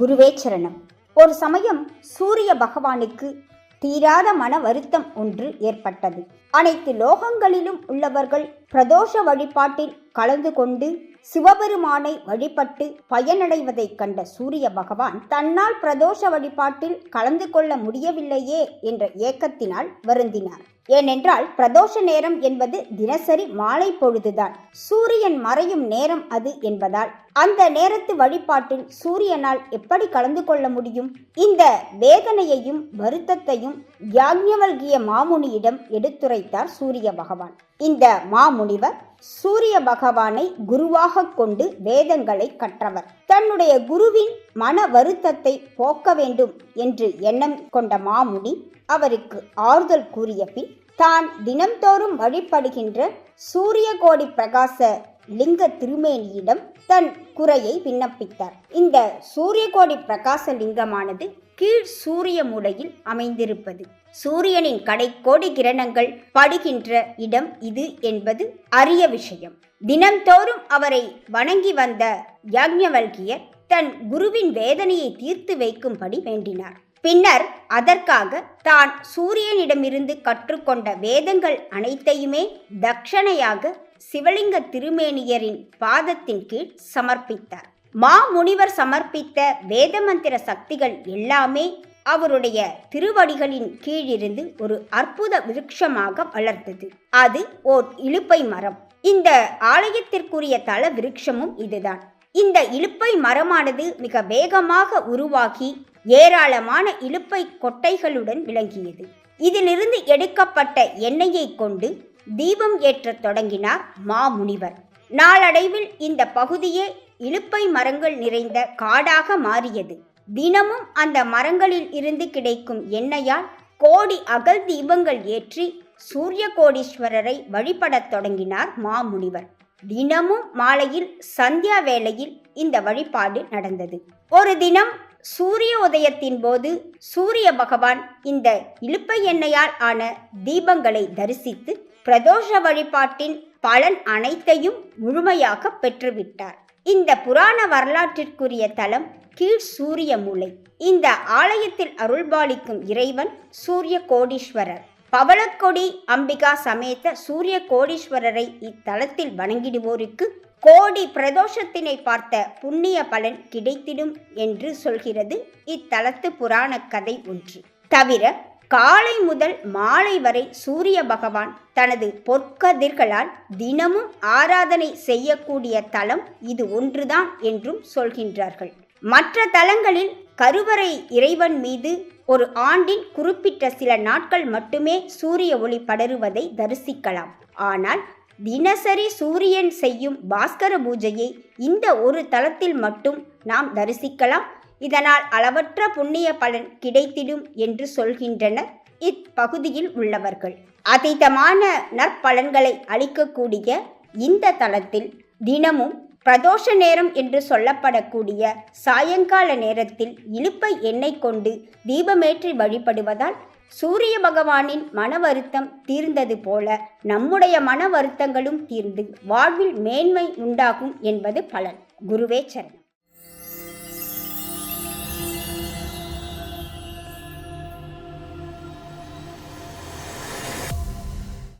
குருவே சரணம். ஒரு சமயம் சூரிய பகவானுக்கு தீராத மன வருத்தம் ஒன்று ஏற்பட்டது. அனைத்து லோகங்களிலும் உள்ளவர்கள் பிரதோஷ வழிபாட்டில் கலந்து கொண்டு சிவபெருமானை வழிபட்டு பயனடைவதைக் கண்ட சூரிய பகவான் தன்னால் பிரதோஷ வழிபாட்டில் கலந்து கொள்ள முடியவில்லையே என்ற ஏக்கத்தினால் வருந்தினார். ஏனென்றால் பிரதோஷ நேரம் என்பது தினசரி மாலை பொழுதுதான். சூரியன் மறையும் நேரம் அது என்பதால். அந்த நேரத்து வழிபாட்டில் சூரியனால் எப்படி கலந்து கொள்ள முடியும்? இந்த வேதனையையும் வருத்தத்தையும் யாக்ஞவல்கிய மாமுனியிடம் எடுத்துரைத்தார் சூரிய பகவான். இந்த மாமுனிவர் சூரிய பகவானை குருவாக கொண்டு வேதங்களை கற்றவர். தன்னுடைய குருவின் மன வருத்தத்தை போக்க வேண்டும் என்று எண்ணம் கொண்ட மாமுனி அவருக்கு ஆறுதல் கூறிய பின் தான் தினம்தோறும் வழிபடுகின்ற சூரிய கோடி பிரகாச லிங்க திருமேனியிடம் தன் குறையை விண்ணப்பித்தார். இந்த சூரியகோடி பிரகாச லிங்கமானது கீழ் சூரிய மூலையில் அமைந்திருப்பது. சூரியனின் கடைக்கோடி கிரணங்கள் படுகின்ற இடம் இது என்பது அரிய விஷயம். தினம்தோறும் அவரை வணங்கி வந்த யாக்ஞவல்கியர் தன் குருவின் வேதனையை தீர்த்து வைக்கும்படி வேண்டினார். பின்னர் அதற்காக தான் சூரியனிடமிருந்து கற்றுக்கொண்ட வேதங்கள் அனைத்தையுமே தட்சணையாக சிவலிங்க திருமேனியரின் பாதத்தின் கீழ் சமர்ப்பித்தார். மா முனிவர் சமர்ப்பித்த வேதமந்திர சக்திகள் எல்லாமே அவருடைய திருவடிகளின் கீழிருந்து ஒரு அற்புத விருட்சமாக வளர்ந்தது. அது ஓர் இலுப்பை மரம். இந்த ஆலயத்திற்குரிய தல விருட்சமும் இதுதான். இந்த இலுப்பை மரமானது மிக வேகமாக உருவாகி ஏராளமான இலுப்பை கொட்டைகளுடன் விளங்கியது. இதிலிருந்து எடுக்கப்பட்ட எண்ணெயை கொண்டு தீபம் ஏற்றத் தொடங்கினார் மாமுனிவர். நாளடைவில் இந்த பகுதியே இலுப்பை மரங்கள் நிறைந்த காடாக மாறியது. தினமும் அந்த மரங்களில் இருந்து கிடைக்கும் எண்ணெயால் கோடி அகல் தீபங்கள் ஏற்றி சூரிய கோடீஸ்வரரை வழிபடத் தொடங்கினார் மாமுனிவர். தினமும் மாலையில் சந்தியா வேளையில் இந்த வழிபாடு நடந்தது. ஒரு தினம் சூரிய உதயத்தின் போது சூரிய பகவான் இந்த இழுப்பை எண்ணெயால் ஆன தீபங்களை தரிசித்து பிரதோஷ வழிபாட்டின் பலன் அனைத்தையும் முழுமையாக பெற்றுவிட்டார். இந்த புராண வரலாற்றிற்குரிய தலம் கீழ் சூரிய மூலை. இந்த ஆலயத்தில் அருள்பாலிக்கும் இறைவன் சூரிய கோடீஸ்வரர். பவளக்கொடி அம்பிகா சமேத சூரிய கோடீஸ்வரரை இத்தலத்தில் வணங்கிடுவோருக்கு கோடி பிரதோஷத்தினை பார்த்த புண்ணிய பலன் கிடைத்திடும் என்று சொல்கிறது இத்தலத்து புராண கதை ஒன்று. தவிர காலை முதல் மாலை வரை சூரிய பகவான் தனது பொற்கதிர்களால் தினமும் ஆராதனை செய்யக்கூடிய தலம் இது ஒன்றுதான் என்றும் சொல்கின்றார்கள். மற்ற தலங்களில் கருவறை இறைவன் மீது ஒரு ஆண்டின் குறிப்பிட்ட சில நாட்கள் மட்டுமே சூரிய ஒளி படருவதை தரிசிக்கலாம். ஆனால் தினசரி சூரியன் செய்யும் பாஸ்கர பூஜையை இந்த ஒரு தலத்தில் மட்டும் நாம் தரிசிக்கலாம். இதனால் அளவற்ற புண்ணிய பலன் கிடைத்திடும் என்று சொல்கின்றனர் இப்பகுதியில் உள்ளவர்கள். அதீதமான நற்பலன்களை அளிக்கக்கூடிய இந்த தலத்தில் தினமும் பிரதோஷ நேரம் என்று சொல்லப்படக்கூடிய சாயங்கால நேரத்தில் இழுப்பை எண்ணெய் கொண்டு தீபமேற்றி வழிபடுவதால் சூரிய பகவானின் மன வருத்தம் தீர்ந்தது போல நம்முடைய மன வருத்தங்களும் தீர்ந்து வாழ்வில் மேன்மை உண்டாகும் என்பது பலன். குருவே சரணம்.